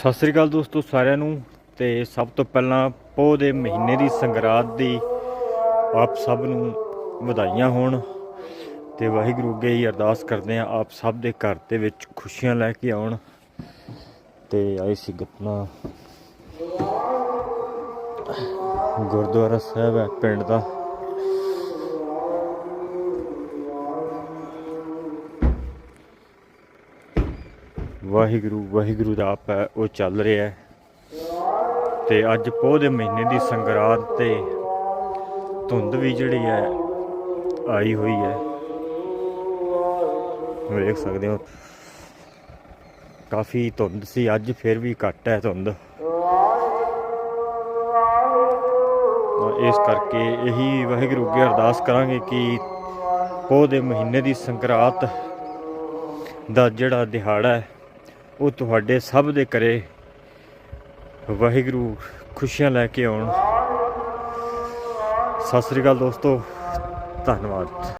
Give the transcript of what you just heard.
ਸਤਿ ਸ੍ਰੀ ਅਕਾਲ ਦੋਸਤੋ ਸਾਰਿਆਂ ਨੂੰ ਤੇ ਸਭ ਤੋਂ ਪਹਿਲਾਂ ਪੋਹ ਦੇ ਮਹੀਨੇ ਦੀ ਸੰਗਰਾਤ ਦੀ ਆਪ ਸਭ ਨੂੰ ਵਧਾਈਆਂ ਹੋਣ ਤੇ ਵਾਹਿਗੁਰੂ ਅੱਗੇ ਹੀ ਅਰਦਾਸ ਕਰਦੇ ਆ ਆਪ ਸਭ ਦੇ ਘਰ ਦੇ ਵਿੱਚ ਖੁਸ਼ੀਆਂ ਲੈ ਕੇ ਆਉਣ ਤੇ ਆਈ ਸੀ ਗਤਨਾ ਗੁਰਦੁਆਰਾ ਸਾਹਿਬ ਹੈ, ਪਿੰਡ ਦਾ। ਵਾਹਿਗੁਰੂ ਵਾਹਿਗੁਰੂ ਦਾ ਆਪ ਹੈ, ਉਹ ਚੱਲ ਰਿਹਾ ਹੈ। ਤੇ ਅੱਜ ਪੋਹ ਦੇ ਮਹੀਨੇ ਦੀ ਸੰਗਰਾਤ ਤੇ ਧੁੰਦ ਵੀ ਜਿਹੜੀ ਹੈ, ਆਈ ਹੋਈ ਹੈ। ਵੇਖ ਸਕਦੇ ਹੋ। ਕਾਫੀ ਧੁੰਦ ਸੀ, ਅੱਜ ਫਿਰ ਵੀ ਘੱਟ ਹੈ ਧੁੰਦ। ਇਸ ਕਰਕੇ ਇਹੀ ਵਾਹਿਗੁਰੂ ਅੱਗੇ ਅਰਦਾਸ ਕਰਾਂਗੇ ਕਿ ਪੋਹ ਦੇ ਮਹੀਨੇ ਦੀ ਸੰਗਰਾਤ ਦਾ ਜਿਹੜਾ ਦਿਹਾੜਾ ਹੈ ਉਹ ਤੁਹਾਡੇ ਸਭ ਦੇ ਕਰੇ ਵਾਹਿਗੁਰੂ ਖੁਸ਼ੀਆਂ ਲੈ ਕੇ ਆਉਣ। ਸਤਿ ਸ੍ਰੀ ਅਕਾਲ ਦੋਸਤੋ, ਧੰਨਵਾਦ।